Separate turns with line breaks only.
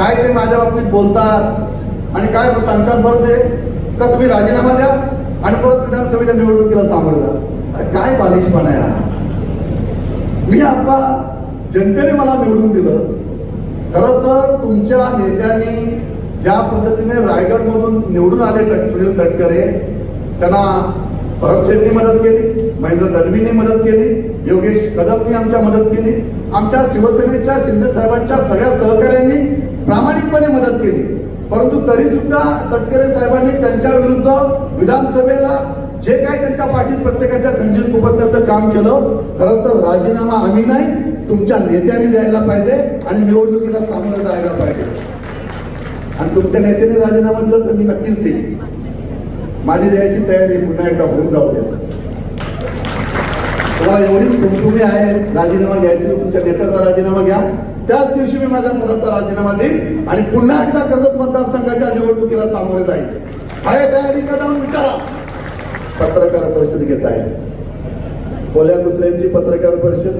काय ते माझ्या बाबतीत बोलतात आणि काय सांगतात बरं ते? का तुम्ही राजीनामा द्या आणि परत विधानसभेच्या निवडणुकीला सामोरं जा. काय बालिशपणा आहे मी आप्पा जनतेने मला निवडून दिलं. खरं तर तुमच्या नेत्यांनी ज्या पद्धतीने रायगडमधून निवडून आले कट- सुनील तटकरे त्यांना भरत शेट्टी मदत केली महेंद्र दलवीने मदत केली योगेश कदमनी आमच्या मदत केली. आमच्या शिवसेनेच्या शिंदे साहेबांच्या सगळ्या सहकार्या पूर्णपणे मदत केली. परंतु तरी सुद्धा तटकरे साहेबांनी त्यांच्या विरुद्ध विधानसभेला जे काही त्यांच्या पाठीत प्रत्येकाच्या खंजीर कुपत्याचं काम केलं खरं तर राजीनामा आम्ही नाही तुमच्या नेत्याने द्यायला पाहिजे आणि निवडणुकीला सामोरं जायला पाहिजे. आणि तुमच्या नेत्याने राजीनामा दिला तर मी नक्कीच देईन. माझी द्यायची तयारी पुन्हा एकदा होऊन जाऊ द्या. तुम्हाला एवढीच कुमकुमी आहे राजीनामा घ्यायची तुमच्या नेत्याचा राजीनामा घ्या. त्याच दिवशी मी माझ्या पदाचा राजीनामा देईन आणि पुन्हा एकदा कर्जत मतदारसंघाच्या निवडणुकीला सामोरे जाईल आहे तयारी का जाऊन विचारा. पत्रकार परिषद घेत आहे कोल्या कुत्र्यांची पत्रकार परिषद.